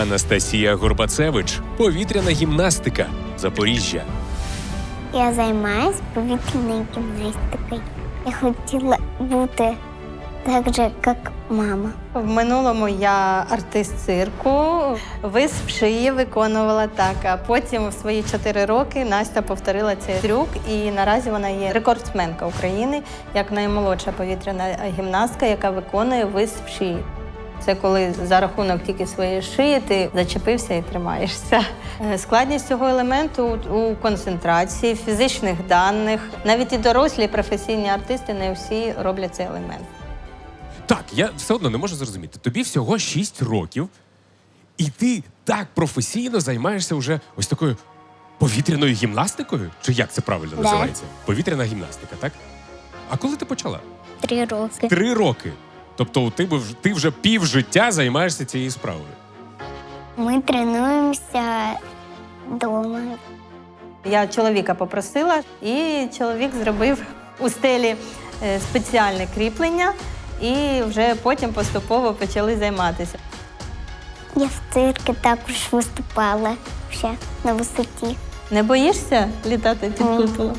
Анастасія Горбацевич, повітряна гімнастика, Запоріжжя. Я займаюсь повітряною гімнастикою. Я хотіла бути так же, як мама. В минулому я артист цирку, висп шиї виконувала так. А потім в свої чотири роки Настя повторила цей трюк, і наразі вона є рекордсменка України як наймолодша повітряна гімнастка, яка виконує висп шиї. Це коли за рахунок тільки своєї шиї ти зачепився і тримаєшся. Е, Складність цього елементу у- концентрації, фізичних даних. Навіть і дорослі і професійні артисти не всі роблять цей елемент. Так, я все одно не можу зрозуміти. Тобі всього 6 років, і ти так професійно займаєшся вже ось такою повітряною гімнастикою? Чи як це правильно Да. називається? Повітряна гімнастика, так? А коли ти почала? Три роки. Три роки. Тобто ти, вже- ти вже пів життя займаєшся цією справою. Ми тренуємося вдома. Я чоловіка попросила, і чоловік зробив у стелі е, спеціальне кріплення, і вже потім поступово почали займатися. Я в цирку також виступала ще на висоті. Не боїшся літати під куполом?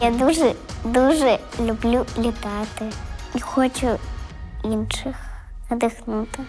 Я дуже дуже люблю літати і хочу інших надихнути.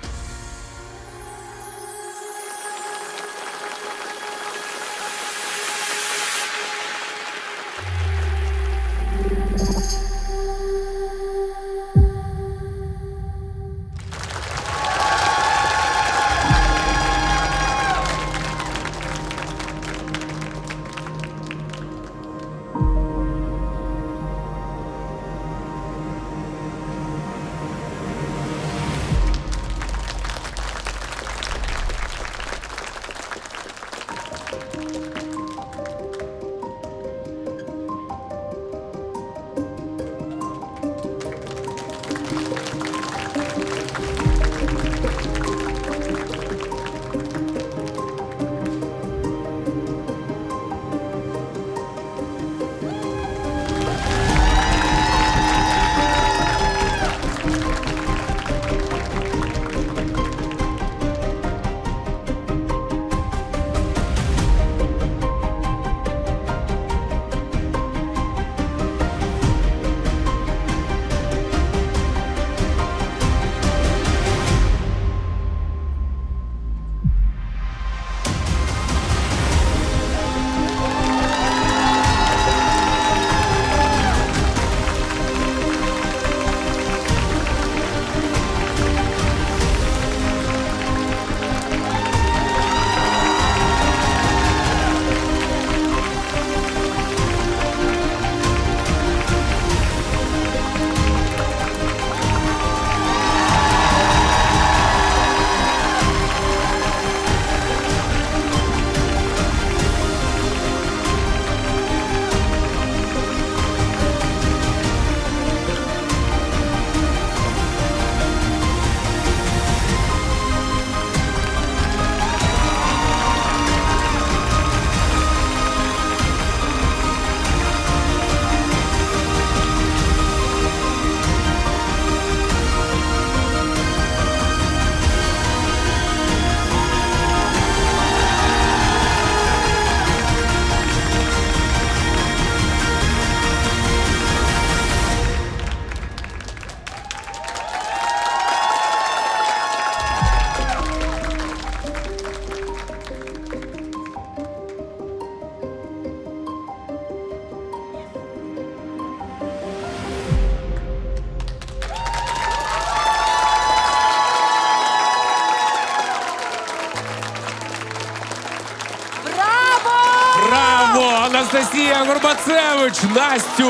Анастасія Горбацевич! Настю!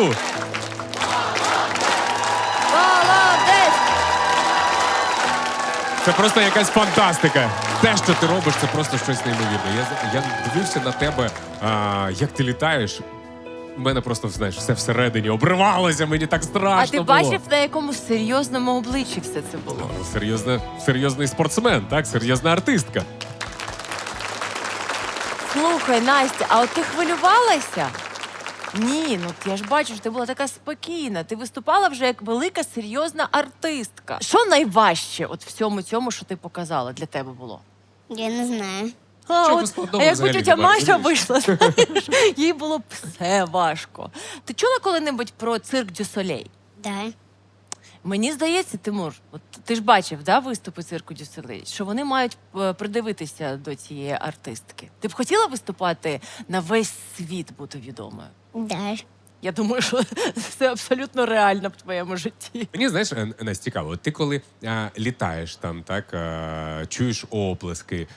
Молодець! Це просто якась фантастика. Те, що ти робиш, це просто щось неймовірне. Я, я дивився на тебе, а, як ти літаєш. У мене просто знаєш, все всередині обривалося, мені так страшно. А ти було. бачив, на якому серйозному обличчі все це було? Ну, серйозна, серйозний спортсмен, так? Серйозна артистка. Слухай, Настя, а от ти хвилювалася? Ні, ну я ж бачу, що ти була така спокійна. Ти виступала вже як велика серйозна артистка. Що найважче от в всьому цьому, що ти показала, для тебе було? Я не знаю. А, Нічого от, складного якби взагалі Маша вийшла, знаєш, їй було б все важко. Ти чула коли-небудь про цирк Дю Солей? Да. Мені здається, Тимур, от ти ж бачив да, виступи цирку Дю що вони мають е, придивитися до цієї артистки. Ти б хотіла виступати на весь світ бути відомою? Да. Я думаю, що це абсолютно реально в твоєму житті. Мені знаєш, е, Настя, цікаво, от ти коли е, літаєш там, так е, чуєш оплески,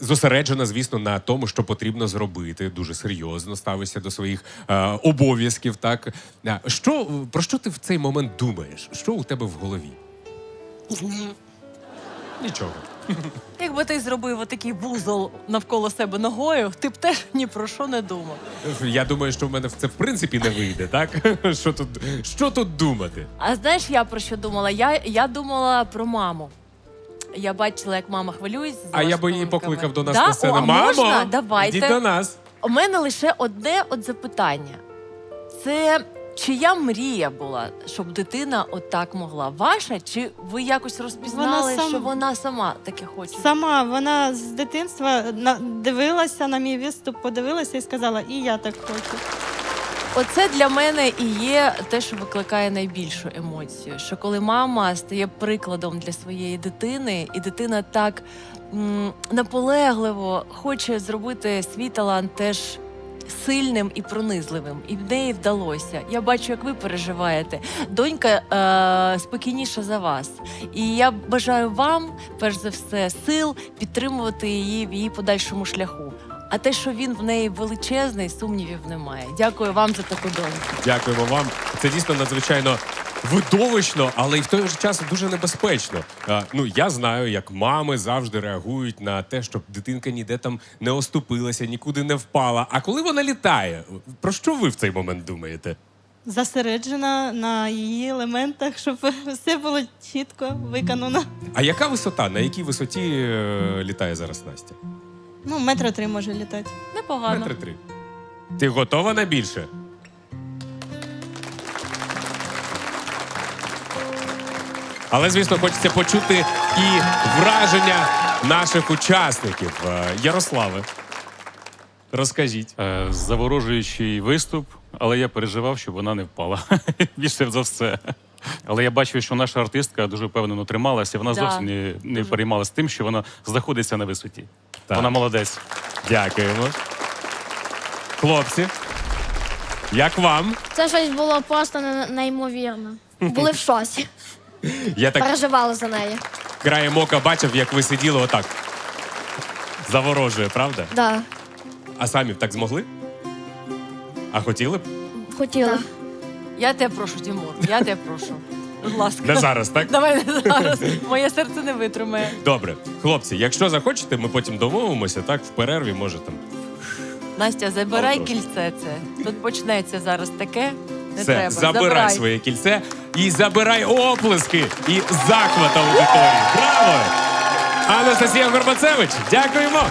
зосереджена, звісно, на тому, що потрібно зробити, дуже серйозно ставишся до своїх е, обов'язків. Так що про що ти в цей момент думаєш? Що у тебе в голові? Нічого. Якби ти зробив отакий вузол навколо себе ногою, ти б теж ні про що не думав. Я думаю, що в мене це в принципі не вийде, так? Що тут, що тут думати? А знаєш, я про що думала? Я, я думала про маму. Я бачила, як мама хвилюється. А я би її покликав до нас да? на сцену. Мамо, можна? Давайте. йдіть до нас. У мене лише одне от запитання. Це чия мрія була, щоб дитина отак могла? Ваша? Чи ви якось розпізнали, Вона сама. що вона сама таке хоче? Сама вона з дитинства на- дивилася на мій виступ, подивилася і сказала, і я так хочу. Оце для мене і є те, що викликає найбільшу емоцію. Що коли мама стає прикладом для своєї дитини, і дитина так м, наполегливо хоче зробити свій талант теж сильним і пронизливим, і в неї вдалося. Я бачу, як ви переживаєте. Донька е, спокійніша за вас. І я бажаю вам, перш за все, сил підтримувати її в її подальшому шляху. А те, що він в неї величезний, сумнівів немає. Дякую вам за таку доньку. Дякуємо вам. Це дійсно надзвичайно видовищно, але й в той же час дуже небезпечно. А, ну я знаю, як мами завжди реагують на те, щоб дитинка ніде там не оступилася, нікуди не впала. А коли вона літає, про що ви в цей момент думаєте? Засереджена на її елементах, щоб все було чітко виконано. А яка висота? На якій висоті е, літає зараз Настя? Ну, метра три може літати. Непогано. Метри три. Ти готова на більше? Але, звісно, хочеться почути і враження наших учасників. Е, Ярославе, розкажіть. Е, Заворожуючий виступ, але я переживав, щоб вона не впала. Більше за все. Але я бачив, що наша артистка дуже впевнено трималася. Вона Да. зовсім не, не переймалася тим, що вона знаходиться на висоті. Так. Вона молодець. Дякуємо. Хлопці, як вам? Це щось було просто неймовірно. Були в шоці. Я так Переживали за неї. краєм ока бачив, як ви сиділи отак. Заворожує, правда? Да. А самі б так змогли? А хотіли б? Хотіла. Я тебе прошу, Тимур, я тебе прошу. Будь ласка. Не зараз, так? Давай не зараз. Моє серце не витримає. Добре, хлопці, якщо захочете, ми потім домовимося, так в перерві може там. Настя, забирай Добре. кільце це. Тут почнеться зараз таке. Не Все, треба. забирай, своє кільце і забирай оплески і захват аудиторії. Браво! Анастасія Горбацевич, дякуємо!